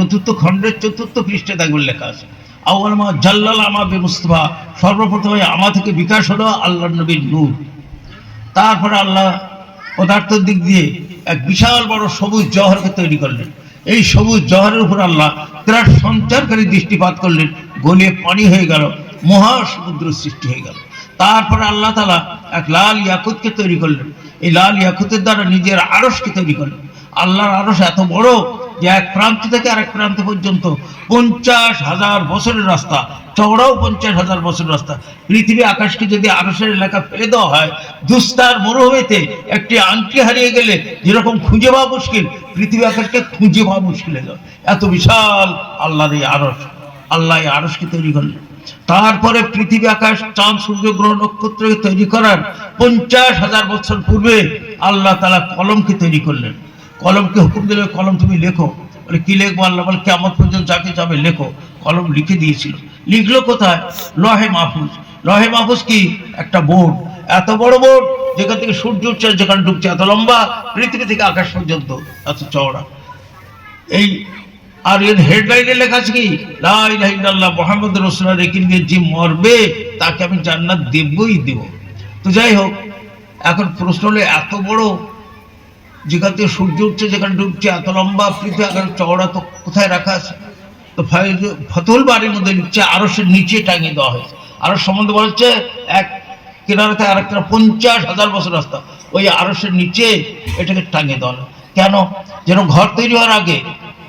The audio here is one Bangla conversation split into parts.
চতুর্থ খণ্ডের চতুর্থ পৃষ্ঠে দেখবেন লেখা আছে। আউ্বাল মা জাল্লাল আমা বে মুস্তফা সর্বপ্রথমে আমা থেকে বিকাশ হলো আল্লাহ নবীর নূর। তারপরে আল্লাহ পদার্থের দিক দিয়ে এক বিশাল বড় সবুজ জহরকে তৈরি করলেন। এই সবুজ জহরের উপর আল্লাহ ত্রাস সঞ্চারকারী দৃষ্টিপাত করলেন। গলিয়ে পানি হয়ে গেল, মহাসমুদ্র সৃষ্টি হয়ে গেল। তারপরে আল্লাহ তালা এক লাল ইয়াকুতকে তৈরি করলেন। এই লাল ইয়াকুতের দ্বারা নিজের আড়সকে তৈরি করলেন। আল্লাহর আড়স এত বড় যে এক প্রান্ত থেকে আরেক প্রান্ত পর্যন্ত পঞ্চাশ হাজার বছরের রাস্তা, চওড়াও পঞ্চাশ হাজার বছরের রাস্তা। পৃথিবী আকাশকে যদি আকাশের এলাকা ফেলে দেওয়া হয়, দুস্তার মরুভূমিতে একটি আংটি হারিয়ে গেলে যেরকম খুঁজে পাওয়া মুশকিল, পৃথিবী আকাশকে খুঁজে পাওয়া মুশকিল হয়ে এত বিশাল আল্লাহর এই আড়স আল্লাহ এই আড়সকে তৈরি করলেন। তারপরে পৃথিবী আকাশ চাঁদ, সূর্য, গ্রহ, নক্ষত্রকে তৈরি করার পঞ্চাশ হাজার বছর পূর্বে আল্লাহ তালা কলমকে তৈরি করলেন। কলমকে হুকুম দিলে কলম তুমি লেখো। বলে, কি লিখব আল্লাহ? বলে কেমন পর্যন্ত যাকে যাবে লেখো। কলম লিখে দিয়েছিল। লিখলো কোথায়? লহে মাহফুজ। লহে মাহফুজ কি? একটা বোর্ড। এত বড় বোর্ড, যেখান থেকে সূর্য উঠছে, যেখানে ঢুকছে এত লম্বা, পৃথিবী থেকে আকাশ পর্যন্ত, এত চওড়া। এই আর এর হেডলাইনে লেখা আছে কি? লাই লাই লাইল্লাহ মোহাম্মদ রসুল্লাহ রেখে নিয়ে যে মরবে, তাকে আমি জান্নাত দেবই দেব। তো যাই হোক, এখন প্রশ্ন হলো, এত বড় যেখান থেকে সূর্য উঠছে, যেখানে ডুবছে এত লম্বা পৃথিবী আকার চওড়া তো কোথায় রাখা আছে? তো ফতুল বাড়ির মধ্যে লিখছে আরও সে নিচে টাঙিয়ে দেওয়া হয়েছে। আরও সম্বন্ধে বলা হচ্ছে, এক কিনারাতে থেকে আরেকটা পঞ্চাশ হাজার বছর রাস্তা। ওই আরসের নিচে এটাকে টাঙিয়ে দেওয়া কেন? যেন ঘর তৈরি হওয়ার আগে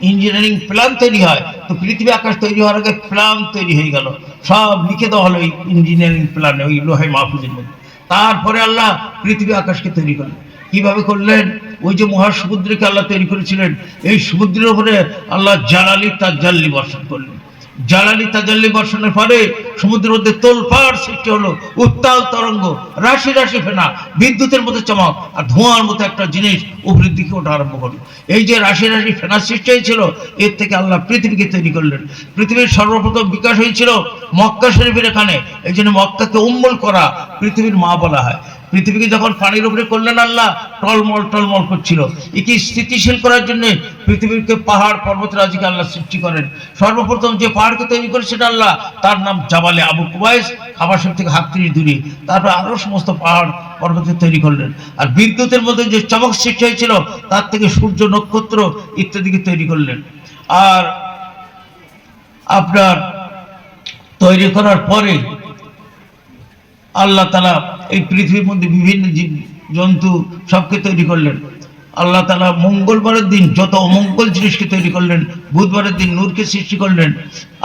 ইঞ্জিনিয়ারিং প্ল্যান তৈরি হয়, তো পৃথিবী আকাশ তৈরি হওয়ার আগে প্ল্যান তৈরি হয়ে গেল। সব লিখে দেওয়া হলো ওই ইঞ্জিনিয়ারিং প্ল্যানে, ওই লোহাই মাহফুজের মধ্যে। তারপরে আল্লাহ পৃথিবী আকাশকে তৈরি করলেন। কীভাবে করলেন? ওই যে মহাসমুদ্রকে আল্লাহ তৈরি করেছিলেন, এই সমুদ্রের উপরে আল্লাহ জালালি তাজ্জাল্লি বর্ষণ করলেন। জ্বালানি তাজাল্লি বর্ষণের পরে সমুদ্রের মধ্যে তোলপাড় সৃষ্টি হলো, উত্তাল তরঙ্গ, রাশি রাশি ফেনা, বিদ্যুতের মতো চমক আর ধোঁয়ার মতো একটা জিনিস উপরের দিকে ওঠা আরম্ভ করল এই যে রাশি রাশি ফেনা সৃষ্টি হয়েছিল, এর থেকে আল্লাহ পৃথিবীকে তৈরি করলেন। পৃথিবীর সর্বপ্রথম বিকাশ হয়েছিল মক্কা শরীফের এখানে, এই জন্য মক্কাকে উম্মল করা পৃথিবীর মা বলা হয়। পৃথিবীকে যখন পানির উপরে করলেন আল্লাহ, টলমল টলমল করছিল। একে স্থিতিশীল করার জন্য পৃথিবীকে পাহাড় পর্বত রাজিকে আল্লাহ সৃষ্টি করেন। সর্বপ্রথম যে পাহাড়কে তৈরি করেছেন আল্লাহ, তার নাম জাবালে আবু কুবাইস খাবাসের থেকে হাত তিরিশ দূরে তারপর আরও সমস্ত পাহাড় পর্বতে তৈরি করলেন। আর বিদ্যুতের মধ্যে যে চমক সৃষ্টি হয়েছিল, তার থেকে সূর্য নক্ষত্র ইত্যাদিকে তৈরি করলেন। আর আপনার তৈরি করার পরে আল্লাহ তালা এই পৃথিবীর মধ্যে বিভিন্ন জীব, জন্তু সবকে তৈরি করলেন। আল্লাহ তালা মঙ্গলবারের দিন যত অমঙ্গল জিনিসকে তৈরি করলেন, বুধবারের দিন নূরকে সৃষ্টি করলেন,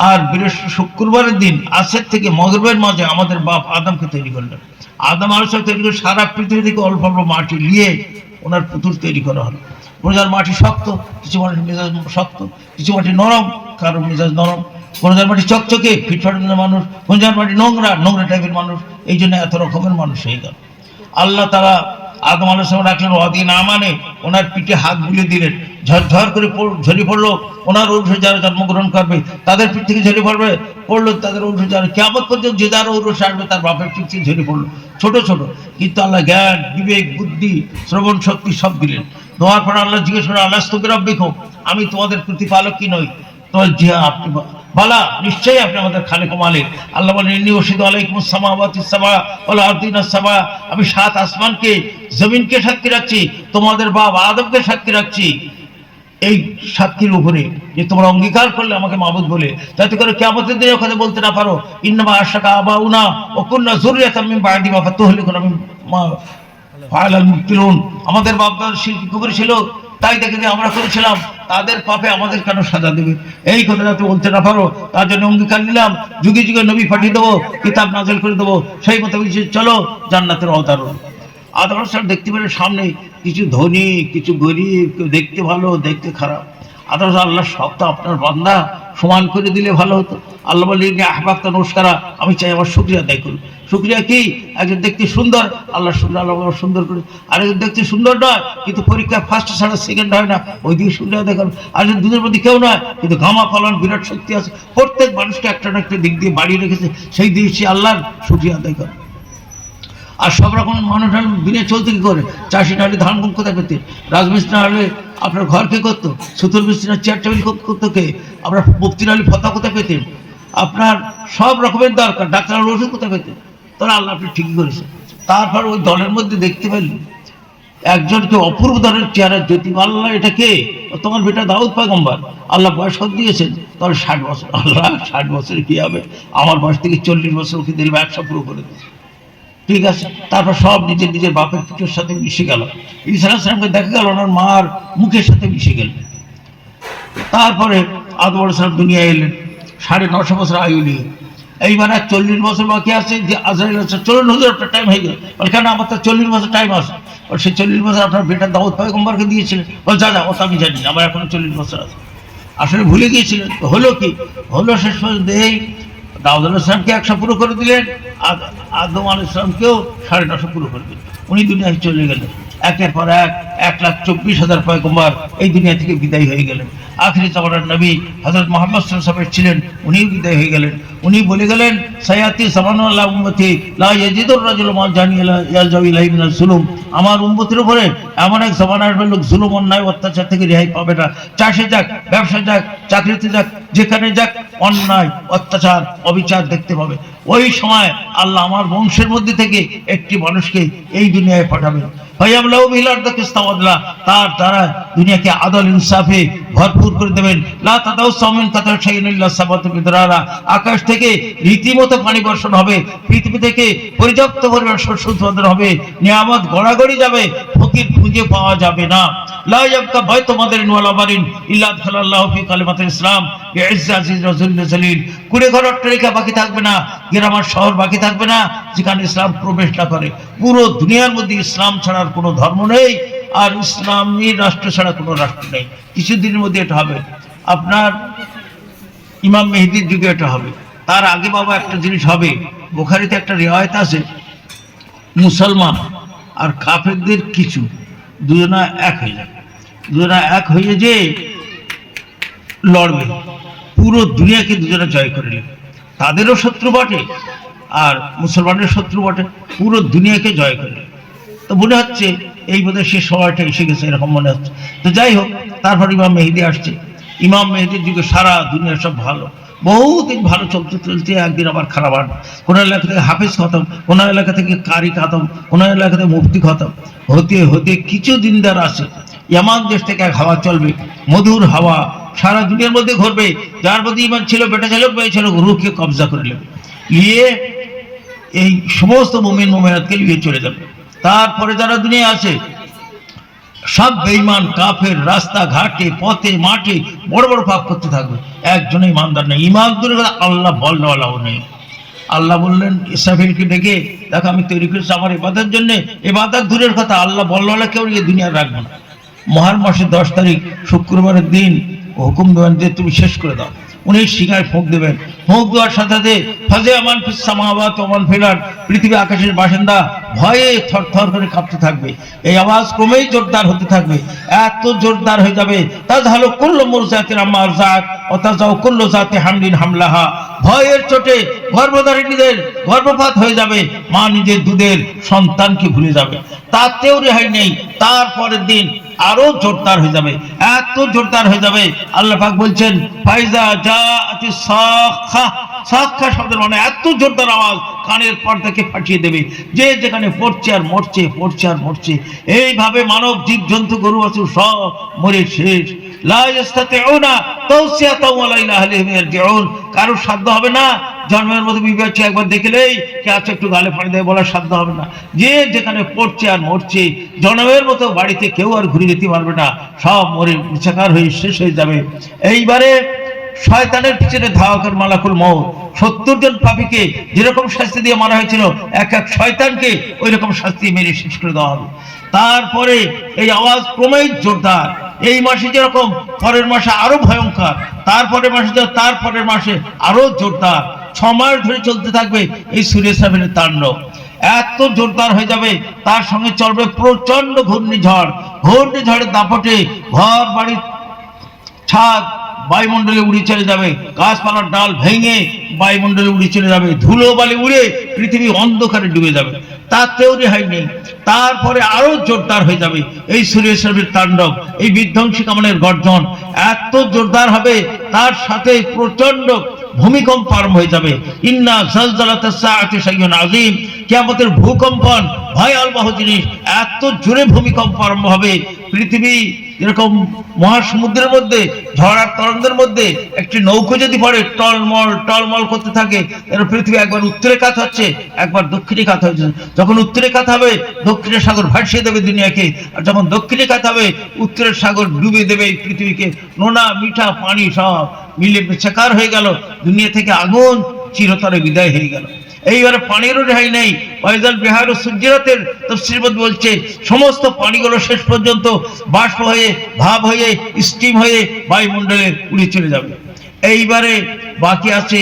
আর বৃহস্পতি, শুক্রবারের দিন আসের থেকে মগরবের মাঝে আমাদের বাপ আদমকে তৈরি করলেন। আদম আলসার তৈরি করে সারা পৃথিবী থেকে অল্প অল্প মাটি নিয়ে ওনার পুতুল তৈরি করা হলো। কোনোজার মাটি শক্ত, কিছু মাটির মেজাজ শক্ত, কিছু মাটি নরম, কারও মেজাজ নরম। কোনো মাটি চকচকে ফিটফাটের মানুষ, কোন মাটি নোংরা নোংরা টাইপের মানুষ, এই জন্য এত রকমের মানুষ হয়ে গেল। আল্লাহ তারা আদম সময় রাখলেন অদি না মানে ওনার পিঠে হাত বুলিয়ে দিলেন, ঝরঝর করে ঝরে পড়ল, ওনার ঔরসে যারা জন্মগ্রহণ করবে, তাদের পিঠ থেকে ঝরে পড়বে, পড়ল তাদের ঔরসে যারা কেমন পর্যন্ত যে যার ঔরসে আসবে তার বাপের পিঠ থেকে ঝরে পড়ল, ছোট ছোট। কিন্তু আল্লাহ জ্ঞান, বিবেক, বুদ্ধি, শ্রবণ শক্তি সব দিলেন। দেওয়ার পর আল্লাহ জিজ্ঞেস করে আল্লাহ স্তবির আমি তোমাদের প্রতিপালক কি নই। তোমার যে আপনি বালা, নিশ্চয়ই আপনি আমাদের খালেক মালিক। আল্লাহ বলেন, ইন্নি ওষিদ আলাইকুম সামাওয়াতি সামা ওয়াল আরদিনা সামা আমি সাত আসমানকে, জমিনকে সাক্ষী রাখছি, তোমাদের বাপ আদমকে সাক্ষী রাখছি। এই সাক্ষীর উপরে যে তোমরা অঙ্গীকার করলে আমাকে মাবুদ বলে যাতে করে কেমতের দিনে ওখানে বলতে না পারো, ইন্নামা আশাকা আবা উনা ও কুন্না জরুরিয়াত আমি বাড়ি বাবা তো হলে আমি আমাদের বাপদার শিল্পী কুকুর ছিল তাই দেখে যে আমরা করেছিলাম, তাদের পাপে আমাদের কেন সাজা দেবে? এই কথা যাতে বলতে না পারো, তার জন্য অঙ্গীকার নিলাম, যুগে যুগে নবী পাঠিয়ে দেবো, কিতাব নাজল করে দেবো, সেই মতো বলছি, চলো জান্নাতের অবতারণ আদর্শ দেখতে পেলে সামনে, কিছু ধনী, কিছু গরিব, কেউ দেখতে ভালো, দেখতে খারাপ। আদর্শ আল্লাহ, সব তো আপনার বান্দা, সমান করে দিলে ভালো হতো। আল্লাহ বলি আহবাব তো নমস্কারা আমি চাই আমার শুক্রিয়া আদায় করুন শুক্রিয়া কি? একজন দেখতে সুন্দর, আল্লাহ সুন্দর আল্লাহ সুন্দর করে। আরেকজন দেখতে সুন্দর নয়, কিন্তু পরীক্ষা ফার্স্ট ছাড়া সেকেন্ড হয় না। ওই দিকে শুক্রিয়া করুন আরেকজন দুধের মধ্যে কেউ নয়, কিন্তু ঘামা ফলন বিরাট শক্তি আছে। প্রত্যেক মানুষকে একটা না একটা দিক দিয়ে বাড়িয়ে রেখেছে। সেই দিয়ে সে আল্লাহর আদায় করে। আর সব রকম মানুষ দিনে চলতে কি করে? চাষি না হলে ধান কোথায় পেতে? রাজমিস্ত্রি না হলে আপনার ঘর কে করতো? সুতুর মিস্ত্রি না চেয়ার টেবিল করতো কে? আপনার মুক্তি না হলে ফতা কোথায় পেতেন? আপনার সব রকমের দরকার। ডাক্তার ওষুধ কোথায় পেতেন? তাহলে আল্লাহ আপনি ঠিকই করেছেন। তারপর ওই দলের মধ্যে দেখতে পেলেন একজনকে অপূর্ব দলের চেহারা জ্যোতি? আল্লাহ, এটা কে? তোমার বেটা দাউদ পাগম্বার আল্লাহ বয়স দিয়েছেন? তাহলে ষাট বছর। আল্লাহ, ষাট বছরে কি হবে? আমার বয়স থেকে চল্লিশ বছর ওকে দিলাম একশো পুরো করে দিই ঠিক আছে, তারপর সব নিজের নিজের বাপের পুজোর সাথে মিশে গেল। ইসলাম সালামকে দেখা গেল ওনার মার মুখের সাথে মিশে গেল। তারপরে আদম সালাম দুনিয়া এলেন। সাড়ে নশো বছর আয়ু নিয়ে। এইবার আর চল্লিশ বছর বাকি আছে, যে আজরাইল আছে চলুন হুজুর, আপনার টাইম হয়ে গেল। বলে, কেন? আমার তো চল্লিশ বছর টাইম আছে। বল সে চল্লিশ বছর আপনার বেটার দাউদ পয়গম্বরকে দিয়েছিলেন। বল, যা যা ও তো আমি জানি আমার এখনও চল্লিশ বছর আছে। আসলে ভুলে গিয়েছিলেন। তো হলো কি? হলো শেষ পর্যন্ত এই দাউদ আল ইসলামকে একশো পুরো করে দিলেন আর আদম আল ইসলামকেও সাড়ে নশো পুরো করে দিলেন। উনি দুনিয়ায় চলে গেলেন। একের পর এক এক লাখ চব্বিশ হাজার পয়গম্বর এই দুনিয়া থেকে বিদায় হয়ে গেলেন। আখরি জমানার নবী হজরত মোহাম্মদ সাহেব ছিলেন উনি বিদায় হয়ে গেলেন। উনি বলে গেলেন, সায়াতি সামানুল্লাহ উম্মতি লাজিদুর ইয়াজিদুর রাজুল মা জানিয়া ইয়াজাউ মিনাল জুলুম। আমার উম্মতির উপরে এমন এক জমানার লোক জুলুম, অন্যায়, অত্যাচার থেকে রেহাই পাবে না। চাষে যাক, ব্যবসা যাক, চাকরিতে যাক যেখানে যাক অন্যায়, অত্যাচার, অবিচার দেখতে পাবে। ওই সময় আল্লাহ আমার বংশের মধ্যে থেকে একটি মানুষকে এই দুনিয়ায় পাঠাবেন। তার দ্বারা দুনিয়াকে আদল ইনসাফে ভরপুর করে দেবেন। আকাশ থেকে রীতিমতো পানি বর্ষণ হবে, পৃথিবী থেকে পর্যাপ্ত পরিমাণ শস্য উৎপাদন হবে, নিয়ামত গড়াগড়ি যাবে, ফকির খুঁজে পাওয়া যাবে না। ভয় তোমাদের ইসলাম। কুড়ে ঘর অট্টালিকা বাকি থাকবে না শহর বাকি থাকবে না, যেখানে ইসলাম করে। পুরো দুনিয়ার মধ্যে ইসলাম ছাড়ার কোনো ধর্ম নেই, আর ইসলামী রাষ্ট্র ছাড়া কোনো রাষ্ট্র নেই। মধ্যে এটা হবে। আপনার ইমাম মেহেদির যুগে এটা হবে। তার আগে বাবা একটা জিনিস হবে। বোখারিতে একটা রেওয়ায়ত আছে, মুসলমান আর কাফেরদের কিছু, দুজনা এক হয়ে যাবে। দুজনা এক হয়ে যে লড়বে। পুরো দুনিয়াকে দুজনে জয় করে নেবে। তাদেরও শত্রু বটে, আর মুসলমানের শত্রু বটে, পুরো দুনিয়াকে জয় করে তো মনে হচ্ছে এই বোধহয় সে সময়টা এসে গেছে, এরকম মনে হচ্ছে। তো যাই হোক, তারপর ইমাম মেহেদি আসছে। ইমাম মেহেদির যুগে সারা দুনিয়া সব ভালো। বহুদিন ভালো চলতে চলতে একদিন আবার খারাপ আন কোনো এলাকা থেকে হাফিজ খতম, কোনো এলাকা থেকে কারি খতম, কোনো এলাকা থেকে মুফতি খতম। হতে হতে কিছু দিন দিনদার আসে ইয়ামান দেশ থেকে এক হাওয়া চলবে, মধুর হাওয়া সারা দুনিয়ার মধ্যে ঘুরবে যার প্রতি ইমান ছিল, বেটা ছিল, মেয়ে ছিল রুখকে কবজা করে নেবে। নিয়ে এই সমস্ত মুমিন মুমিনাতকে নিয়ে চলে যাবে। তারপরে যারা দুনিয়া আছে, সব বেঈমান, কাফের রাস্তা ঘাটে পথে, মাঠে বড় বড় পাপ করতে থাকবে। একজন ইমানদার নেই। ইমান দূরে আল্লাহ বলনেওয়ালাও নেই। আল্লাহ বললেন ইসাফিলকে ডেকে, দেখো, আমি তৈরি করেছি আমার এবাদার জন্য। এবাদার দূরের কথা আল্লাহ বলনেওয়ালা কেউ এই দুনিয়া রাখব না। মহান মাসের দশ তারিখ, শুক্রবারের দিন হুকুম দেবেন যে তুমি শেষ করে দাও। উনি শিকায় ফোঁক দেবেন। ফোঁক দেওয়ার সাথে সাথে ফাজে আমান সামাওয়াত ওমান ফিলার পৃথিবী আকাশের বাসিন্দা ভয়ে থরথর করে কাঁপতে থাকবে। এই আওয়াজ ক্রমেই জোরদার হতে থাকবে। এত জোরদার হয়ে যাবে। তাজ হালো কুল্ল মুরজাতির আম্মার জাত ও তাজাও কুল্ল জাতি হামলিন হামলাহা। ভয়ের চোটে গর্ভধারিণীদের গর্ভপাত হয়ে যাবে। মা নিজের দুধের সন্তানকে ভুলে যাবে? তাতেও রেহাই নেই। তারপরের দিন আরও জোরদার হয়ে যাবে। এত জোরদার হয়ে যাবে। আল্লাহ পাক বলছেন, ফাইজা যা সাক্ষা শব্দের মানে এত জোরদার আওয়াজ কানের পর্দাকে ফাটিয়ে দেবে। যে যেখানে পড়ছে আর মরছে, পড়ছে আর মরছে, এইভাবে মানব জীব, জন্তু, গরু আছে সব মরে শেষ। লা ইস্তাতিউনা তাওসিয়াতাও ওয়ালা ইলাহা ইল্লাহুম ইয়ারজিউন। কারও সাধ্য হবে না জন্মের মতো বিবেচ্য একবার দেখলেই কে আছে একটু গালে পানি দেয় বলার সাধ্য হবে না। যে যেখানে পড়ছে আর মরছে, জন্মের মতো বাড়িতে কেউ আর ঘুরে যেতে পারবে না। সব মরে নিচাকার হয়ে শেষ হয়ে যাবে। এইবারে শয়তানের পিছনে ধাওয়াকের মালাকুল মৌ সত্তর জন পাপীকে যেরকম শাস্তি দিয়ে মারা হয়েছিল, এক এক শয়তানকে ওই রকম শাস্তি মেরে শেষ করে দেওয়া হবে। তারপরে এই আওয়াজ ক্রমেই জোরদার। এই মাসে যেরকম, পরের মাসে আরও ভয়ঙ্কর। তারপরের মাসে তারপরের মাসে আরও জোরদার। ছ মাস ধরে চলতে থাকবে এই সূর্য সাহেবের তাণ্ডব। এত জোরদার হয়ে যাবে, তার সঙ্গে চলবে প্রচণ্ড ঘূর্ণিঝড়। ঘূর্ণিঝড়ের দাপটে ঘর বাড়ির ছাদ বায়ুমণ্ডলে উড়ে চলে যাবে, গাছপালার ডাল ভেঙে বায়ুমণ্ডলে উড়ে চলে যাবে, ধুলো বালি উড়ে পৃথিবী অন্ধকারে ডুবে যাবে। তাতেও রেহাই নেই, তারপরে আরও জোরদার হয়ে যাবে এই সূর্যের তাণ্ডব, এই বিধ্বংসী কামনের গর্জন। এত জোরদার হবে, তার সাথে প্রচণ্ড ভূমিকম্প আরম্ভ হয়ে যাবে। ইন্না শাইউন আযীম। কিয়ামতের ভূকম্পন, ভয়াবহ জিনিস, এত জোরে ভূমিকম্প আরম্ভ হবে, পৃথিবী এরকম মহাসমুদ্রের মধ্যে, ঝড়ার তরঙ্গের মধ্যে একটি নৌকো যদি পড়ে, টলমল টলমল করতে থাকে এর পৃথিবী একবার উত্তরে কাত হচ্ছে, একবার দক্ষিণে কাত হচ্ছে। যখন উত্তরে কাত হবে, দক্ষিণের সাগর ভাসিয়ে দেবে দুনিয়াকে, আর যখন দক্ষিণে কাত হবে, উত্তরের সাগর ডুবে দেবে পৃথিবীকে। নোনা, মিঠা, পানি সব মিলে বেচাকার হয়ে গেল। দুনিয়া থেকে আগুন চিরতরে বিদায় হয়ে গেল। এইবারে পানিরও রেহাই নেই। ওয়াইজাল বিহার ও সূর্যরাতের তফসিরবদ বলছে, সমস্ত পানিগুলো শেষ পর্যন্ত বাষ্প হয়ে, ভাব হয়ে স্টিম হয়ে বায়ুমণ্ডলে উড়ে চলে যাবে। এইবারে বাকি আছে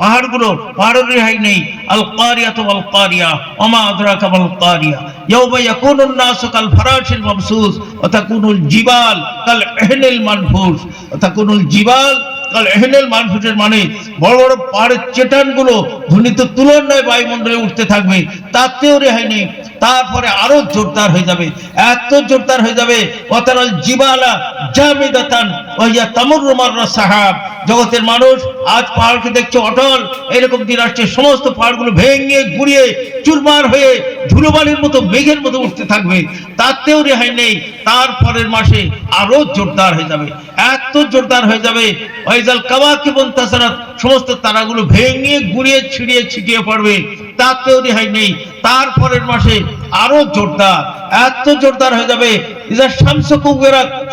পাহাড়গুলো পাহাড়ের রেহাই নেই। আল কারিয়া তো আল কারিয়া ওমা আদরাকা আল কারিয়া ইয়াউমা ইয়াকুনুন নাসু কাল ফারাশিল মাবসুস, ওয়া তাকুনুল জিবাল কাল ইহনিল মানফুস, ওয়া তাকুনুল জিবাল কাল এহেনেল মানফুটের মানে বড় বড় পাহাড়ের চেটানগুলো ধ্বনিত তুলনায় বায়ুমণ্ডলে উঠতে থাকবে, তাতেও রেহাই নেই। তারপরে আরও জোরদার হয়ে যাবে, এত জোরদার হয়ে যাবে অতারাল জিবালা জামিদাতান ওয়া তামুর মাররা সাহাব। জগতের মানুষ আজ পাহাড়কে দেখছে অটল। এরকম দিন আসছে, সমস্ত পাহাড়গুলো ভেঙে গুড়িয়ে চুরমার হয়ে ধুলোবালির মতো, মেঘের মতো উঠতে থাকবে। তাতেও রেহাই নেই। তারপরের মাসে আরও জোরদার হয়ে যাবে। এত জোরদার হয়ে যাবে। ওয়াইজাল কাবাকি তাছাড়া সমস্ত তারাগুলো ভেঙে গুড়িয়ে ছিড়িয়ে ছিটিয়ে পড়বে। তাতেও রেহাই নেই। তারপরের মাসে আরও জোরদার, এত জোরদার হয়ে যাবে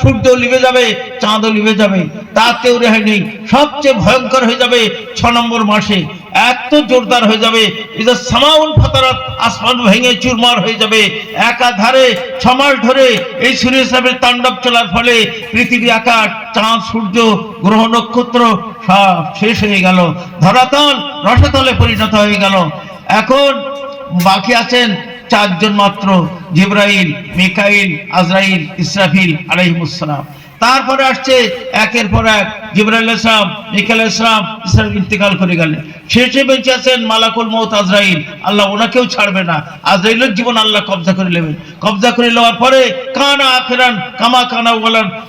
সূর্য লিবে যাবে, চাঁদও লিবে যাবে, তাতেও রেহাই নেই। সবচেয়ে ভয়ঙ্কর হয়ে যাবে ছ নম্বর মাসে, এত জোরদার হয়ে যাবে ইজার সামাউল ফাতারাত আসমান ভেঙে চুরমার হয়ে যাবে, একাধারে ছ মাস ধরে এই সূর্য সাহেবের তাণ্ডব চলার ফলে পৃথিবী আকাশ, চাঁদ, সূর্য, গ্রহ, নক্ষত্র সব শেষ হয়ে গেল, ধরাতল, রসাতলে পরিণত হয়ে গেল। এখন বাকি আছেন চারজন মাত্র জিব্রাইল মিকাইল আজরাইল ইসরাফিল আলাইহিমুসসালাম তারপরে আসছে একের পর এক আল্লাহ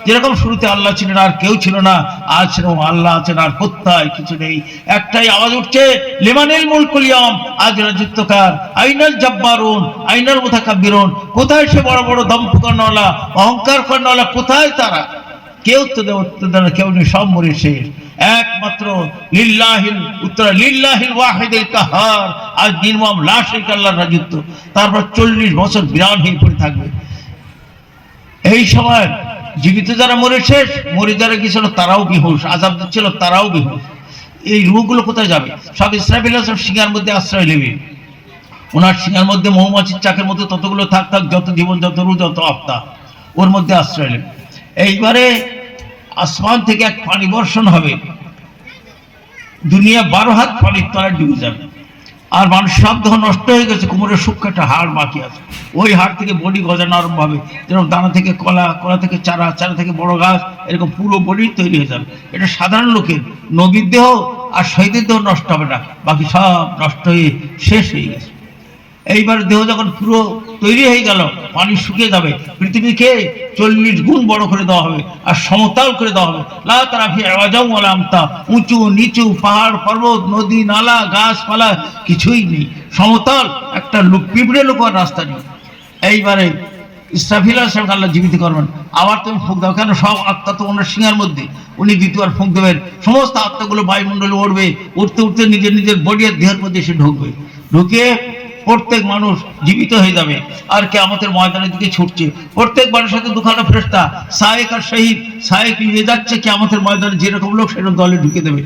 যেরকম শুরুতে আল্লাহ ছিলেন আর কেউ ছিল না, আজ আল্লাহ আছেন আর কোথায়? কিছু নেই। একটাই আওয়াজ উঠছে, লিমানিল মুলকুল ইয়াম আজ রাজত্বকার আইনাল জব্বারুন, আইনাল মুতাকাব্বিরুন, কোথায় সে বড় বড় দম্ভ কর্ণওয়ালা অহংকার কর্ণওয়ালা কোথায় তারা? কেউ তো দেয় উত্তর কেউ নেই, সব মরে শেষ। একমাত্র লিল্লাহিল, উত্তর লিল্লাহিল ওয়াহিদুল কাহার আজ নির্মম লাশের আল্লাহর রাজত্ব। তারপর চল্লিশ বছর বিরান হয়ে পড়ে থাকবে। এই সময় জীবিত যারা মরে শেষ মরে যারা গিয়েছিল তারাও বিহুশ, আজাব দিচ্ছিল তারাও বিহুশ। এই রুহগুলো কোথায় যাবে? সব ইসরাফিল সব সিঙ্গার মধ্যে আশ্রয় নেবে। ওনার সিঙ্গার মধ্যে মৌমাছির চাকের মধ্যে ততগুলো থাক থাক, যত জীবন, যত রু যত আপ্তা ওর মধ্যে আশ্রয় নেবে। এইবারে আসমান থেকে এক পানি বর্ষণ হবে। দুনিয়া বারো হাত পানির তলায় ডুবে যাবে। আর মানুষ সব দেহ নষ্ট হয়ে গেছে, কোমরের সূক্ষ্ম একটা হাড় বাকি আছে। ওই হাড় থেকে বডি গজানো আরম্ভ হবে। যেরকম দানা থেকে কলা কলা থেকে চারা চারা থেকে বড় গাছ, এরকম পুরো বডি তৈরি হয়ে যাবে। এটা সাধারণ লোকের, নবীর দেহ আর শহীদের দেহ নষ্ট হবে না। বাকি সব নষ্ট হয়ে শেষ হয়ে গেছে। এইবার দেহ যখন পুরো তৈরি হয়ে গেল, পানি শুকিয়ে যাবে। পৃথিবীকে চল্লিশ গুণ বড় করে দেওয়া হবে আর সমতল করে দেওয়া হবে। লা ওয়ালা আমতা। উঁচু, নিচু, পাহাড়, পর্বত, নদী, নালা, গাছপালা, কিছুই নেই। সমতল, একটা পিঁপড়ে লোক রাস্তা নেই। এইবারে ইসরাফিল সাহেব আল্লাহ জীবিত করবেন। আবার তুমি ফুঁক দাও, কেন? সব আত্মা তো ওনার সিংহার মধ্যে। উনি দ্বিতীয়বার ফুঁক দেবেন। সমস্ত আত্মাগুলো বায়ুমণ্ডলে উঠবে উঠতে উঠতে নিজের নিজের বডি আর দেহের মধ্যে এসে ঢুকবে। ঢুকে প্রত্যেক মানুষ জীবিত হয়ে যাবে। আর কে আমাদের ময়দানের দিকে ছুটছে। প্রত্যেক মানুষের সাথে দুখানা ফেরস্তা সায়েক আর শহীদ। সায়েক নিয়ে যাচ্ছে কে আমাদের ময়দানে যেরকম লোক সেরকম দলে ঢুকে দেবে।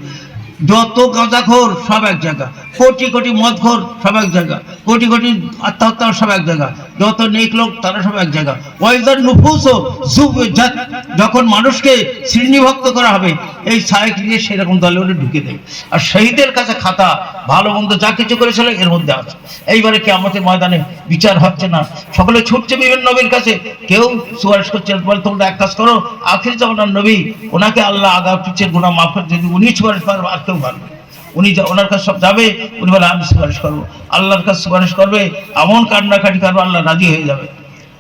যত গাঁজাখোর সব এক জায়গা। কোটি কোটি মদখোর সব এক জায়গা। কোটি কোটি আত্মহত্যা সব এক জায়গা। যত নেক লোক, তারা সব এক জায়গা। ওয়াইজার নুফুসও জুবজাত যখন মানুষকে শ্রেণীভক্ত করা হবে, এই সাহেব নিয়ে সেরকম দলে ওরা ঢুকে দেয় আর শহীদের কাছে খাতা, ভালো মন্দ যা কিছু করেছিল, এর মধ্যে আছে। এইবারে কি আমাদের ময়দানে বিচার হচ্ছে না। সকলে ছুটছে বিভিন্ন নবীর কাছে। কেউ সুপারিশ করছে, বলে তোমরা এক কাজ করো, আখির জামানার নবী, ওনাকে আল্লাহ আগা পিছের গুণা মাফ করে যদি উনি সুপারিশ আর পারবে উনি ওনার কাছে সব যাবে, উনি বলে, আমি সুপারিশ করব। আল্লাহর কাছে সুপারিশ করবে, এমন কান্নাকাটি কারও আল্লাহ রাজি হয়ে যাবে।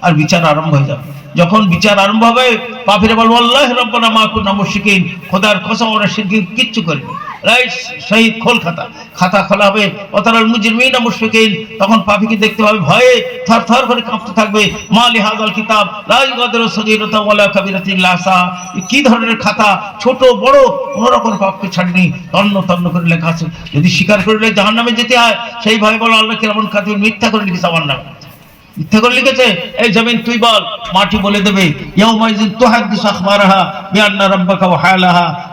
আর বিচার আরম্ভ হয়ে যাবে। যখন বিচার আরম্ভ হবে পাপিরা বলব, আল্লাহ রব্বানা মা কুন্না মুশরিকিন। খোদার কসম, ওরা শিরকি কিচ্ছু করেনি। রাইট খোল খাতা। খাতা খোলা হবে। অতারাল মুজরিমিনা মুশরিকিন তখন পাপিকে দেখতে পাবে, ভয়ে থর থর করে কাঁপতে থাকবে। মা লিহাজাল কিতাব ওয়ালা আহসাহা। কি ধরনের খাতা? ছোট, বড়, কোনো রকম পাপকে ছাড়েনি। তন্ন তন্ন করে লেখা আছে। যদি স্বীকার করলে জাহান্নামে যেতে হয়, সেই ভয়ে বলো, আল্লাহ কেমন খাতে মিথ্যা করে লিখেছে আমার নামে? মিথ্যা করে লিখেছে, এই জমিন তুই বল, মাটি বলে দেবে।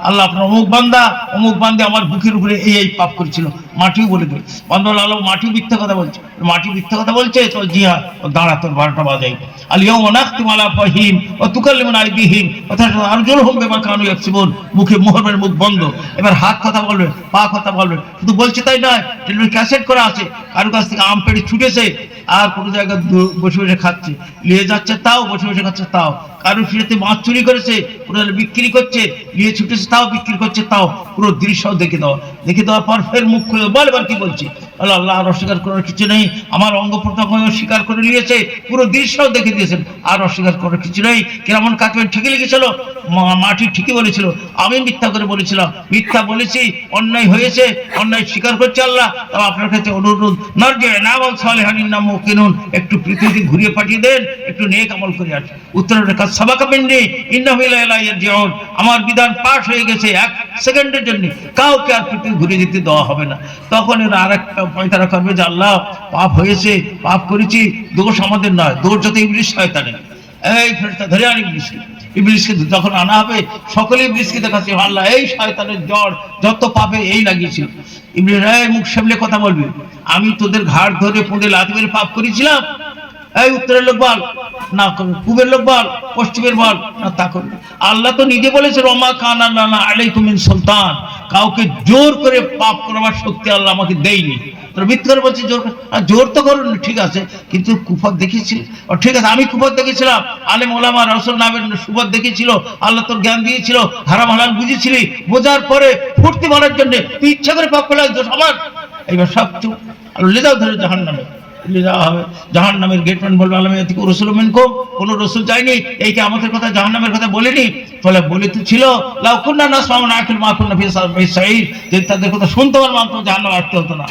আল্লাহ আপনার অমুক বান্দা, অমুক বান্দে আমার বুকের উপরে এই এই পাপ করেছিল। মাটিও বলে দেবে বান্দা বলে, আল্লাহ মাটি মিথ্যা কথা বলছে। মাটি মিথ্যা কথা বলছে তো জি হ্যাঁ ও দাঁড়া তোর বারোটা বাজাই আল ইয়াউমা নাখতিমু আলা ফাহিম ওয়া তুকাল্লিমুনা আইদিহিম। অর্থাৎ আরজুলহুম বিমা কানু ইয়াকসিবুন। মুখে মোহরের মুখ বন্ধ। এবার হাত কথা বলবে পা কথা বলবে। শুধু বলছে তাই নয় টেলিভিশন ক্যাসেট করা আছে। কারও কাছ থেকে আম পেড়ে ছুটেছে আর কোনো জায়গায় বসে বসে খাচ্ছে। নিয়ে যাচ্ছে তাও বসে বসে খাচ্ছে তাও। কারও ফিরেতে মাছ চুরি করেছে ওনারা বিক্রি করছে, নিয়ে ছুটেছে, তাও বিক্রি করছে, তাও পুরো দৃশ্য দেখে দেওয়া। দেখে দেওয়ার পর ফের মুখ খুলে এবার কি বলছি? আল্লাহ আল্লাহ আর অস্বীকার করার কিছু নেই। আমার অঙ্গ প্রত্যঙ্গ স্বীকার করে নিয়েছে, পুরো দৃশ্য দেখে দিয়েছেন। আর অস্বীকার করার কিছু নেই। কেমন কাটবেন, ঠিকই লিখেছিল মাটি ঠিকই বলেছিল। আমি মিথ্যা করে বলেছিলাম। মিথ্যা বলেছি, অন্যায় হয়েছে, অন্যায় স্বীকার করছে আল্লাহ। তবে আপনার কাছে অনুরোধ, নর্জে না বল সালেহানির নাম কিনুন একটু পৃথিবী ঘুরিয়ে পাঠিয়ে দেন, একটু নেক আমল করে আসে উত্তরের কাজ, সাবাকা পেন্ডি ইন্নাহিলাইয়ার আমার বিধান পাশ হয়ে গেছে, এক সেকেন্ডের জন্য কাউকে আর পৃথিবী ঘুরে যেতে দেওয়া হবে না। তখন এরা আর একটা পয়তারা করবে যে, আল্লাহ, পাপ হয়েছে, পাপ করেছি, দোষ আমাদের নয়, দোষ যত ইংলিশ শয়তানের। এই ফেরতা ধরে আনি ইবলিশকে। ইবলিশকে যখন আনা হবে, সকলে ইবলিশকে দেখাচ্ছে, আল্লাহ, এই শয়তানের জ্বর যত পাবে এই লাগিয়েছিল। ইবলিশ এই মুখ সামলে কথা বলবি। আমি তোদের ঘাড় ধরে পুঁড়ে লাথি মেরে পাপ করেছিলাম এই উত্তরের লোক বল, না পূবের লোক বল, পশ্চিমের বল, না তা করবে আল্লাহ তো নিজে বলেছে রমা কানা নানা আলাই তুমিন সুলতান। কাউকে জোর করে পাপ করবার শক্তি আল্লাহ আমাকে দেয়নি। করে জোর আর জোর তো করুন, ঠিক আছে, কিন্তু কুফত দেখিয়েছিল ও ঠিক আছে, আমি কুফত দেখেছিলাম। আলেম, ওলামা, রসুল নামের সুবত দেখেছিল। আল্লাহ তোর জ্ঞান দিয়েছিল, হারাম হারাম বুঝেছিলি। বোঝার পরে ফুর্তি মারার জন্য তুই ইচ্ছা করে পাপ করলে দোষ আমার। এইবার সব চুপ। আর ধরে জাহান নামে যাওয়া হবে। জাহান নামের গেটম্যান বলবে আলমে থেকে রসুল কম কোন রসুল যায়নি এই কি আমাদের কথা জাহান নামের কথা বলেনি? ফলে বলে তো ছিল লাউকুন্না না সামন আকিল মা কুন্না ফি তাদের কথা শুনতে পারলাম তো জাহান্ন আসতে হতো না।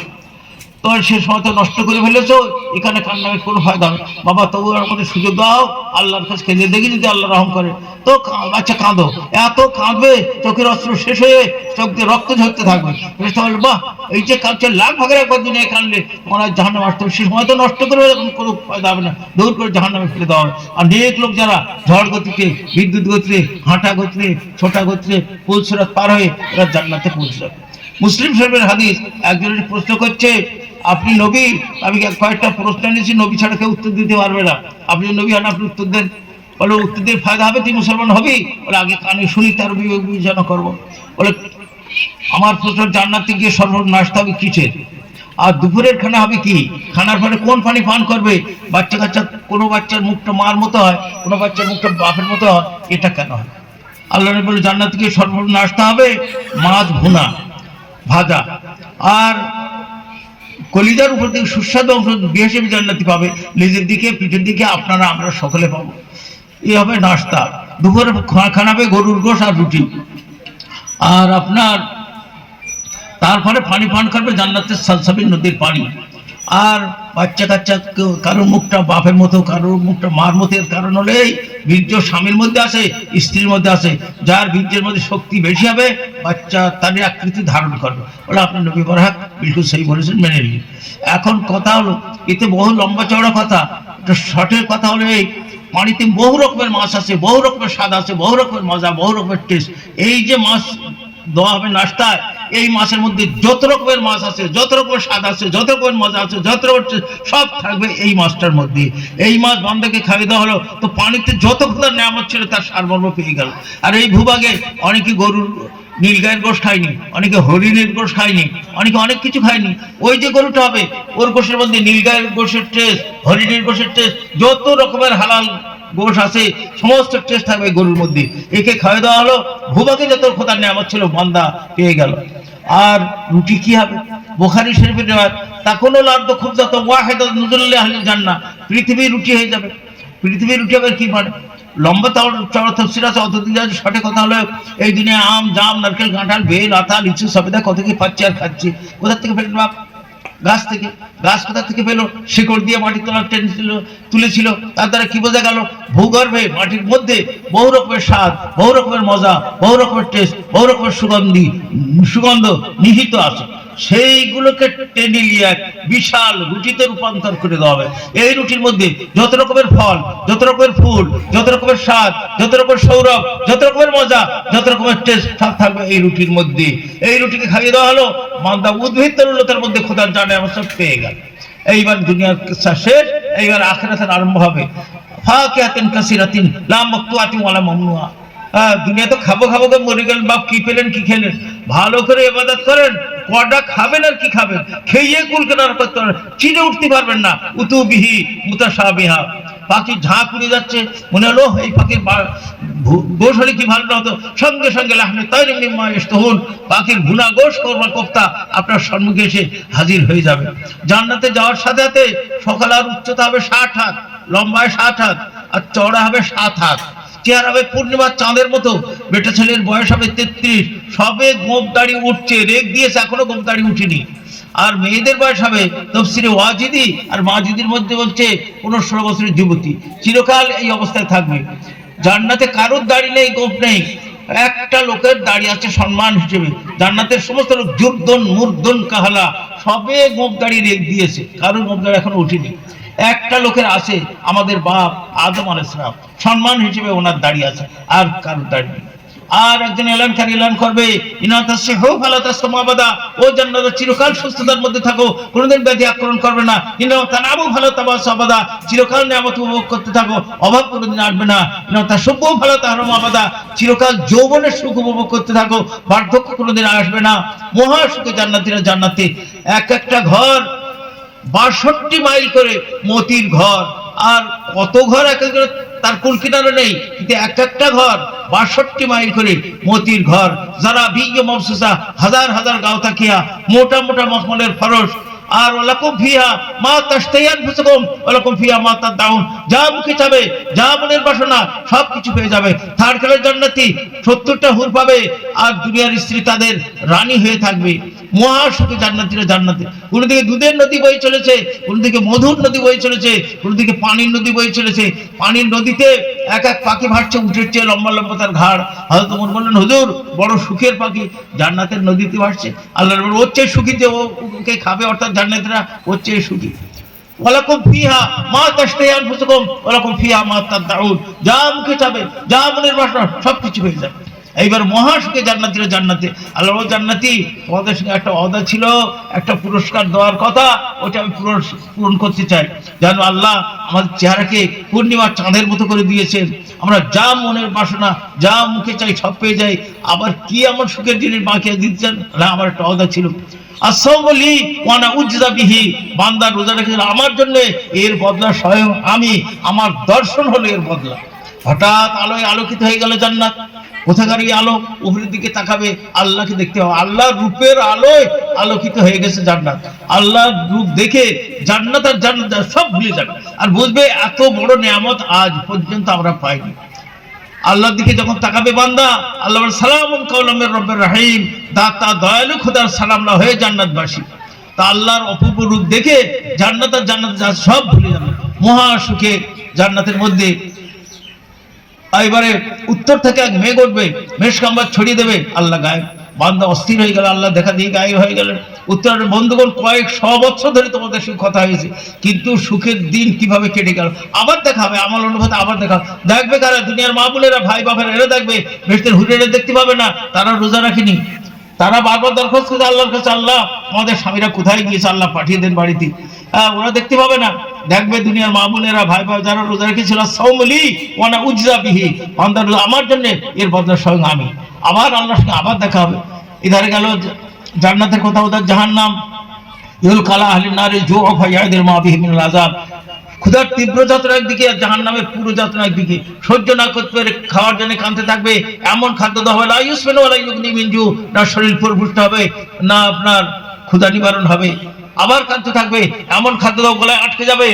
তো সে সময় তো নষ্ট করে ফেলেছো, এখানে কান্নামের কোনো ফায়দা হবে বাবা, তবু আমাদের সুযোগ দাও, আল্লাহর কাছে কেঁদে দেখি যদি আল্লাহ রহম করে। তো বাচ্চা কাঁদো। এত কাঁদবে, চোখের অস্ত্র শেষ হয়ে চোখ দিয়ে রক্ত ঝরতে থাকবে। বাহ, এই যে কাঁদছে, লাখ ভাগের একবার দুনিয়ায় কাঁদলে হয় জাহান্নামে আসতে সে সময় তো নষ্ট করে এরকম কোনো ফায়দা হবে না। দৌড় করে জাহান্নামে ফেলে দেওয়া হবে। আর নেক লোক যারা ঝড় গতিতে, বিদ্যুৎ গতিতে, হাঁটা গতিতে, ছোটা গতিতে পুলসুরাত পার হয়ে এরা জান্নাতে পৌঁছে যাবে। মুসলিম শরীফের হাদিস একজনের প্রশ্ন করছে আপনি নবী, আমি কয়েকটা প্রশ্ন নিয়েছি নবী ছাড়া কেউ উত্তর দিতে পারবে না। আপনি নবী হন, আপনি উত্তর দেন। বলে, উত্তর দিয়ে ফায়দা হবে, তুই মুসলমান হবি? বলে, আগে কানে শুনি, তার বিবেক বিবেচনা করব। বলে, আমার প্রশ্ন, জান্নাতে গিয়ে সর্বনাশ হবে কিসের? আর দুপুরের খানা হবে কি? খানার পরে কোন পানি পান করবে? বাচ্চা কাচ্চা, কোনো বাচ্চার মুখটা মার মতো হয়, কোনো বাচ্চার মুখটা বাপের মতো হয়, এটা কেন হয়? আল্লাহ বলে, জান্নাত গিয়ে সর্বনাশটা হবে মাছ ভুনা, ভাজা। আর কলিজার উপর থেকে সুস্বাদু অংশ দিয়ে হিসেবে জান্নাতি পাবে। লেজের দিকে, পিঠের দিকে আপনারা, আমরা সকলে পাবো। এই হবে নাস্তা। দুপুরে খা- খানা গরুর গোশ আর রুটি। আর আপনার, তারপরে পানি পান করবে জান্নাতের সালসাবির নদীর পানি। আর বাচ্চা কাচ্চা কারোর মুখটা বাপের মতো, কারোর মুখটা মার মতো, এর কারণ হলে এই বীর্য স্বামীর মধ্যে আসে, স্ত্রীর মধ্যে আসে। যার বীর্যের মধ্যে শক্তি বেশি হবে, বাচ্চা তারই আকৃতি ধারণ করবে। বলে আপনার নবী বরহাক বিলকুল সেই বলেছেন, মেনে নিন। এখন কথা হলো, এতে বহু লম্বা চওড়া কথা, এটা শর্টের কথা হলো এই, পানিতে বহু রকমের মাছ আছে বহু রকমের স্বাদ আছে বহু রকমের মজা, বহু রকমের টেস্ট এই যে মাছ দেওয়া হবে নাস্তায় এই মাছের মধ্যে যত রকমের মাছ আছে যত রকমের স্বাদ আছে যত রকমের মজা আছে যত taste, সব থাকবে এই মাছটার মধ্যে। এই মাছ বান্দাকে খাইয়ে দেওয়া হলো তো পানিতে যত ক্ষুদার নামত ছিল তার সারমর্ম পেয়ে গেল। আর এই ভূভাগে অনেকে গরুর নীলগায়ের গোশ খায়নি অনেকে হরিণের গোশ খায়নি অনেকে অনেক কিছু খায়নি। ওই যে গরুটা হবে ওর গোশের মধ্যে নীলগায়ের গোশের টেস্ট হরিণের গোশের টেস্ট যত রকমের হালাল গোশ আছে সমস্ত টেস্ট থাকবে গরুর মধ্যে। একে খাওয়া দেওয়া হলো ভূভাগে যত খোদার নেয়ামত ছিল বান্দা পেয়ে গেল। আর রুটি কি হবে? বোখারি শরীফের নেওয়ার তা কোনো লার্দ খুবজাত ওয়াহিদা নুজুল্লি যান না পৃথিবী রুটি হয়ে যাবে। পৃথিবীর রুটি আবার কি মানে? লম্বা চড়া তফসির আছে অতদিন আছে সঠিক কথা হলো, এই দিনে আম, জাম, নারকেল, কাঁঠাল, বেল, আতা, লিচু, সবেদা, কত কি পাচ্ছি আর খাচ্ছি? কোথার থেকে পেলেন বাপ? গাছ থেকে, গাছ কোথা থেকে পেল? শিকড় দিয়ে মাটির তলা টেনেছিল তুলেছিল। তার দ্বারা কি বোঝা গেল? ভূগর্ভে মাটির মধ্যে বহু রকমের স্বাদ, বহু রকমের মজা, বহু রকমের টেস্ট বহু রকমের সুগন্ধি, সুগন্ধ নিহিত আছে। সেইগুলোকে টেনে নিয়ে বিশাল রুটিতে রূপান্তর করে দেওয়া হবে। এই রুটির মধ্যে যত রকমের ফল, যত রকমের ফুল, যত রকমের স্বাদ, যত রকমের সৌরভ, যত রকমের মজা, যত রকমের টেস্ট থাকবে এই রুটির মধ্যে। এই রুটিকে খাইয়ে দেওয়া হলো, মান্দা উদ্ভিদ তরুলতার মধ্যে খোদার জানে আমার সব পেয়ে গেল। এইবার দুনিয়ার কিচ্ছা শেষ, এইবার আখেরাতের আরম্ভ হবে। ফাকিয়াতিন কাসিরাতিন, লা মাকতুআতিন ওয়ালা মামনুআ দুনিয়া তো খাব খাব করে মরে গেলেন, বাপ কি পেলেন, কি খেলেন? ভালো করে ইবাদত করেন, কটা খাবেন আর কি খাবেন? খেয়ে কুল কেনার চিনে উঠতে পারবেন না। উতু বিহি মুতাসাবিহা পাখি ঝাঁক উড়ে যাচ্ছে, মনে হলো, এই পাখির গোশ হলে কি ভালো হতো? সঙ্গে সঙ্গে লাহমে তৈরি ইস্তহুল পাখির ভুনা গোশ করবার কোপ্তা আপনার সম্মুখে এসে হাজির হয়ে যাবে। জান্নাতে যাওয়ার সাথে সাথে সকাল আর উচ্চতা হবে ষাট হাত, লম্বায় ষাট হাত, আর চড়া হবে সাত হাত। চেহারা হবে পূর্ণিমার চাঁদের মতো। বেটা ছেলের বয়স হবে তেত্রিশ। সবে গোপ দাড়ি উঠছে, রেগ দিয়েছে, এখনও গোপ দাড়ি উঠেনি। আর মেয়েদের বয়স হবে তফসিরে ওয়াজিদি, আর মাজিদির মধ্যে বলছে পনেরো ষোলো বছরের যুবতী। চিরকাল এই অবস্থায় থাকবে। জান্নাতে কারোর দাড়ি নেই, গোপ নেই। একটা লোকের দাড়ি আছে সম্মান হিসেবে। জান্নাতের সমস্ত লোক জুরদন মুরদন কাহালা, সবে গোপ দাড়ি রেখ দিয়েছে। কারোর গোপ দাড়ি এখনও উঠেনি। একটা লোকের আছে, আমাদের বাপ আদম আলাইসালাম সম্মান হিসেবে ওনার দাঁড়িয়ে আছে, আর কারোর দাঁড়িয়ে আর একজন এলান করবে ইনাতাসে হোক ও চিরকাল সুস্থতার মধ্যে থাকো কোনোদিন ব্যাধি আক্রমণ করবে না। ইনা ভালো তাবা চিরকাল নিয়ামত উপভোগ করতে থাকো অভাব কোনোদিন আসবে না। ইনা সভ্য ভালো তাহারম আবাদা। চিরকাল যৌবনের সুখ উপভোগ করতে থাকো বার্ধক্য কোনোদিন আসবে না। মহা সুখে জান্নাতিরা জান্নাতে। এক একটা ঘর বাষট্টি মাইল করে মতির ঘর। আর কত ঘর এক এক তার কুল কিনারে নেই? কিন্তু এক একটা ঘর, বাষট্টি মাইল করে মতির ঘর। যারা বিজ্ঞ মফসুসা হাজার হাজার গাও থাকিয়া মোটা মোটা মখমলের ফরস আর ওলাকুম ফিহা মা তাস্তাইয়ান ফুসুকুম ওলাকুম ফিহা মা তাদাউন। যা মুখে চাবে, যা মনের বাসনা সব কিছু পেয়ে যাবে। থার্ড কালের জান্নাতি, সত্তরটা হুর পাবে, আর দুনিয়ার স্ত্রী তাদের রানী হয়ে থাকবে। মহা মহাসুখে জান্নাতিরা জান্নাতে। কোনদিকে দুধের নদী বয়ে চলেছে, কোনদিকে মধুর নদী বয়ে চলেছে, কোনদিকে পানির নদী বয়ে চলেছে। পানির নদীতে এক এক পাখি ভাসছে, উঠের চেয়ে লম্বা লম্বা তার ঘাড়। হয়তো তোমার বললেন, হুজুর, বড় সুখের পাখি। জান্নাতের নদীতে ভাসছে। আল্লাহ ওর চেয়ে সুখী যে ওকে খাবে, অর্থাৎ জান্নাতিরা হচ্ছে সুখী। মা মা যা মুখে চাবে যা মনের বাসনা সবকিছু হয়ে যাবে এইবার মহাসুখে জান্নাতিরা জান্নাতে। আল্লাহ জান্নাতি, তোমাদের সঙ্গে একটা অদা ছিল, একটা পুরস্কার দেওয়ার কথা, ওটা আমি পূরণ করতে চাই। যেন আল্লাহ আমাদের চেহারাকে পূর্ণিমার চাঁদের মতো করে দিয়েছেন। আমরা যা মনের বাসনা, যা মুখে চাই সব পেয়ে যাই। আবার কি এমন সুখের জিনিস বাকি দিচ্ছেন না, আমার একটা অদা ছিল। আসলি ওয়ানা উজ্জা বিহি। বান্দা রোজা রেখেছিল আমার জন্য, এর বদলা স্বয়ং আমি। আমার দর্শন হলো এর বদলা। হঠাৎ আলোয় আলোকিত হয়ে গেল জান্নাত। কোথাকার এই আলো উপরের দিকে তাকাবে, আল্লাহকে দেখতে হবে। আল্লাহর রূপের আলোয় আলোকিত হয়ে গেছে জান্নাত। আল্লাহর রূপ দেখে জান্নাত আর জান্নাত সব ভুলে যাবে। আর বুঝবে, এত বড় নিয়ামত আজ পর্যন্ত আমরা পাইনি। আল্লাহর দিকে যখন তাকাবে বান্দা, আল্লাহ সালাম সালামুন কাউলামের রব্বের রাহিম। দাতা দয়ালু, খোদার সালাম না হয়ে জান্নাতবাসী। তা আল্লাহর অপূর্ব রূপ দেখে জান্নাত আর জান্নাত সব ভুলে যাবে। মহা সুখে জান্নাতের মধ্যে এবারে উত্তর থেকে এক মেঘ উঠবে মেষ কাম্বার ছড়িয়ে দেবে, আল্লাহ গায়ে। বান্দা অস্থির হয়ে গেল, আল্লাহ দেখা দিয়ে গায়ে হয়ে গেলেন। উত্তরের বন্ধুগণ, কয়েক শ বছর ধরে তোমাদের সুখ কথা হয়েছে, কিন্তু সুখের দিন কীভাবে কেটে গেল? আবার দেখা হবে, আমার অনুভূতি আবার দেখা। দেখবে কারা? দুনিয়ার মা বোনেরা ভাই বাপের এরা দেখবে বেশদের হুড়েরা দেখতে পাবে না, তারা রোজা রাখেনি। তারা বারবার দরখাস্ত আল্লাহর কাছে, আল্লাহ আমাদের স্বামীরা কোথায় গিয়েছে? আল্লাহ পাঠিয়ে দেন বাড়িতে। ওরা দেখতে পাবে না। দেখবে দুনিয়ার মা বোনেরা ভাই ভাই যারা রোজা রেখেছিল সৌমলি ওয়ানা উজরা বিহি। বান্দার আমার জন্য এর বদলা স্বয়ং আমি। আবার আল্লাহর সঙ্গে আবার দেখা হবে। এধারে গেল জান্নাতের কথা ওদের জাহান্নাম। ইউল কালা আহলি নারে জো অফাইয়াদের মা বিহি মিনাল আযাব। ক্ষুধার তীব্র যাত্রা একদিকে আর জাহান নামের পুরো যাত্রা একদিকে। সহ্য না করতে পেরে খাওয়ার জন্য কানতে থাকবে এমন খাদ্য দেওয়া হবে আয়ুষ্মেন ওয়ালাইগুনি মিঞ্জু না শরীর পরিপুষ্ট হবে, না আপনার ক্ষুধা নিবারণ হবে। আবার কাঁদতে থাকবে, এমন খাদ্য দাও, গলায় আটকে যাবে।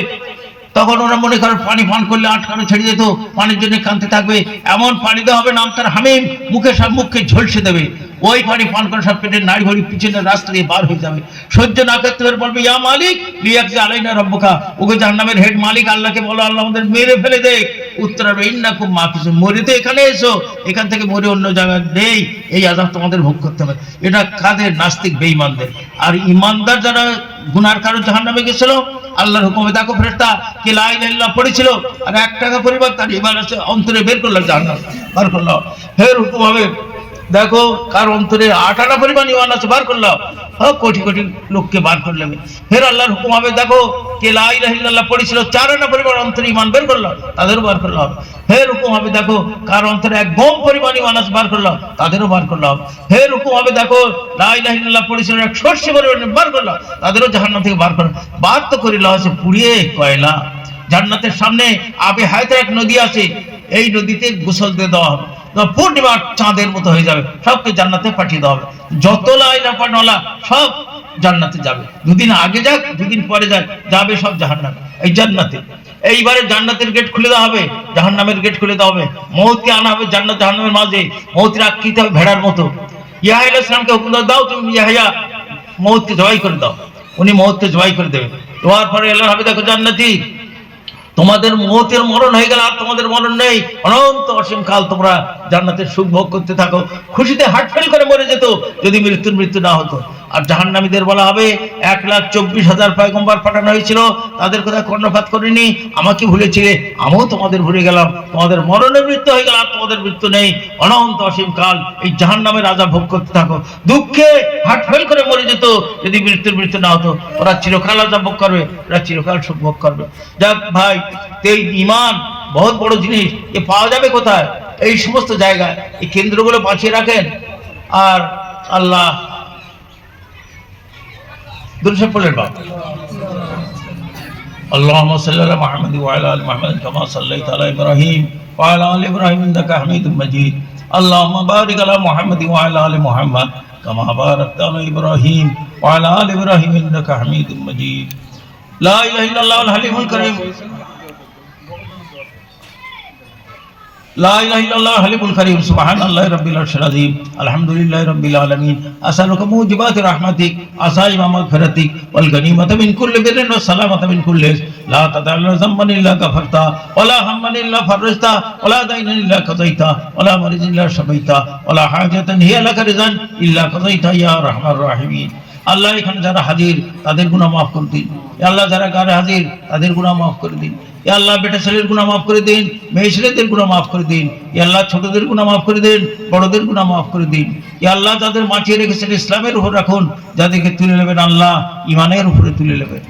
তখন ওরা মনে করেন পানি পান করলে আটকানো ছেড়ে যেত পানির জন্য কাঁদতে থাকবে। এমন পানি দেওয়া হবে, নাম তার হামিম। মুখে সব মুখকে ঝলসে দেবে। ওই পানি পান করে সব পেটের নাড়ি ভরি পিছনের রাস্তা দিয়ে বার হয়ে যাবে। সহ্য না করতে পেরে বলবে, ইয়া মালিক লিয়াকছে আলাইনা রব্বকা ওকে জাহান্নামের হেড মালিক, আল্লাহকে বলো, আল্লাহ আমাদের মেরে ফেলে দে উত্তর হবে ইন্না খুব মা কিছু মরে তো এখানে এসো, এখান থেকে মরে অন্য জায়গায় নেই, এই আজাব তোমাদের ভোগ করতে হবে। এটা কাদের নাস্তিক বেঈমানদের? আর ইমানদার যারা গুনার কারণ জাহান্নামে গেছিল, আল্লাহর হুকুমে দেখো ফেরেশতা, কে লা ইলাহা পড়েছিল, আর এক টাকা পরিবার তার এবার আছে, অন্তরে বের করল জাহান্নাম, বার করল। ফের হুকুম হবে দেখো, কার অন্তরে আট আনা পরিমাণ ইমান আছে, বার করলাম। কোটি কোটি লোককে বার করলাম। ফের আল্লাহর হুকুম হবে, দেখো, কে লাই রাহিল্লাহ পড়েছিল চার আনা পরিমাণ অন্তরে ইমান বের করলাম, তাদেরও বার করলাম। ফের হুকুম হবে, দেখো, কার অন্তরে এক গম পরিমাণ ইমান আছে, বার করলাম, তাদেরও বার করলাম। ফের হুকুম হবে, দেখো লাই রাহিল্লাহ পড়েছিল, এক সর্ষে পরিমাণ বার করলাম, তাদেরও জাহান্নাম থেকে বার করলাম। বার তো করিল আছে, পুড়িয়ে কয়লা। জান্নাতের সামনে আবে হায়তের এক নদী আছে, এই নদীতে গোসল দিয়ে দেওয়া হবে। তো পূর্ণিমা চাঁদের মতো হয়ে যাবে। সবকে জান্নাতে পাঠিয়ে দেওয়া হবে। যত লাইনা পানলা সব জান্নাতে যাবে। দুদিন আগে যাক, দুদিন পরে যাক, যাবে সব জাহান্নামে। এই জান্নাতে। এইবারে জান্নাতের গেট খুলে দেওয়া হবে, জাহান্নামের গেট খুলে দেওয়া হবে। মৌতকে আনা হবে জান্নাত জাহান্নামের মাঝে। মৌতের আকৃতি হবে ভেড়ার মতো। ইয়াহিয়া আলাইহিস সালামকে হুকুম দাও তুমি ইয়াহিয়া মৌতকে জবাই করে দাও। উনি মৌতকে জবাই করে দেবে। দেওয়ার পরে এলো হবে, দেখো জান্নাতি তোমাদের মতের মরণ হয়ে গেল আর তোমাদের মরণ নেই। অনন্ত অসীম কাল তোমরা জান্নাতের সুখ ভোগ করতে থাকো। খুশিতে হাটফেল করে মরে যেত। যদি মৃত্যুর মৃত্যু না হতো। আর জাহান্নামীদের বলা হবে, এক লাখ চব্বিশ হাজার পয়গম্বর পাঠানো হয়েছিল, তাদের কথা কর্ণপাত করিনি? আমাকে ভুলেছিলে, আমিও তোমাদের ভুলে গেলাম, তোমাদের মরণের মৃত্যু হয়ে গেল, আর তোমাদের মৃত্যু নেই। অনন্ত অসীম কাল, এই জাহান্নামের রাজা ভোগ করতে থাকো। দুঃখে হাটফেল করে মরে যেত, যদি মৃত্যুর মৃত্যু না হতো। ওরা চিরকাল রাজা ভোগ করবে, ওরা চিরকাল সুখ ভোগ করবে। যাক ভাই, এই ইমান বহুত বড় জিনিস, এ পাওয়া যাবে কোথায়? এই সমস্ত জায়গায়, এই কেন্দ্রগুলো বাঁচিয়ে রাখেন। আর আল্লাহ দুরুদ পড়লেন বাবা اللهم صل على محمد وعلى ال محمد كما صليت على ابراهيم وعلى ال ابراهيم انك حميد مجيد اللهم بارك على محمد وعلى ال محمد كما باركت على ابراهيم وعلى ال ابراهيم انك حميد مجيد لا اله الا الله الحليم الكريم لا اله الا الله الحليم الكريم سبحان الله رب العرش العظيم الحمد لله رب العالمين اسالك موجبات رحمتك عزائم مغفرتك والغنيمة من كل بر والسلامة من كل إثم. لا تدع لنا ذنبا الا غفرته ولا هما الا فرجته ولا دينا الا قضيته ولا مريض الا شفيته ولا حاجة هي لك رضا الا قضيتها يا ارحم الراحمين আল্লাহ এখানে যারা হাজির তাদের গুনাহ মাফ করে দিন এ আল্লাহ যারা গারে হাজির তাদের গুনাহ মাফ করে দিন এ আল্লাহ বেটা ছেলের গুণা মাফ করে দিন, মেয়ে ছেলেদের গুণা মাফ করে দিন আল্লাহ ছোটদের গুণা মাফ করে দিন, বড়দের গুণা মাফ করে দিন। আল্লাহ যাদের মাটিয়ে রেখেছেন ইসলামের উপর রাখুন, যাদেরকে তুলে নেবেন আল্লাহ ইমানের উপরে তুলে নেবেন।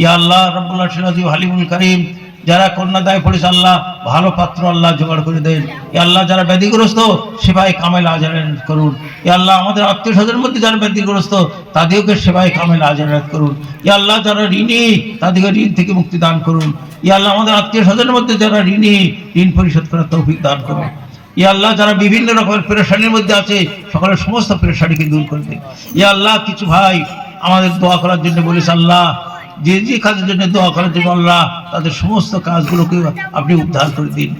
ইয়া আল্লাহ রব্বুল্লাহ সিরাজি হালিমুল করিম যারা কন্যা দায় পড়েছে, আল্লাহ ভালো পাত্র আল্লাহ জোগাড় করে দেন। এ আল্লাহ যারা ব্যাধিগ্রস্ত সেবাই কামেল আজারাত করুন। এ আল্লাহ আমাদের আত্মীয় স্বজনের মধ্যে যারা ব্যাধিগ্রস্ত তাদেরকে সেবাই কামেল আজারাত করুন। এ আল্লাহ যারা ঋণী, তাদেরকে ঋণ থেকে মুক্তি দান করুন। এ আল্লাহ আমাদের আত্মীয় স্বজনের মধ্যে যারা ঋণী, ঋণ পরিশোধ করার তৌফিক দান করুন। ই আল্লাহ যারা বিভিন্ন রকমের পেরেশানির মধ্যে আছে, সকলের সমস্ত পেরেশানিকে দূর করে দিন। ই আল্লাহ কিছু ভাই আমাদের দোয়া করার জন্য বলিস আল্লাহ যে যে কাজের জন্য দোয়া করার জন্য আল্লাহ তাদের সমস্ত কাজগুলোকে আপনি উদ্ধার করে দিন।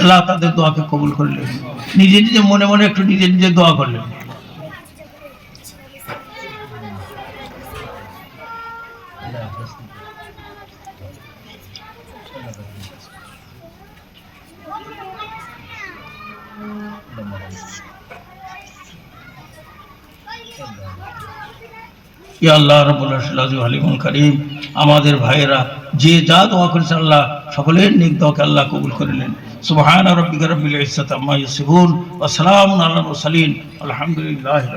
আল্লাহ তাদের দোয়াকে কবুল করলেন। নিজে নিজে মনে মনে একটু নিজে নিজে দোয়া করলেন। ইয়া আল্লাহ রব্বুল আশিলাজু হালিমুল করিম, আমাদের ভাইয়েরা যে যা দোয়া করেছে আল্লাহ, সকলের নিক দোয়াকে আল্লাহ কবুল করিলেন সুবহান রব্বিক রব্বিল ইজ্জাতি আম্মা ইয়াসিফুন, ওয়া সালামুন আলাল মুরসালিন, আলহামদুলিল্লাহি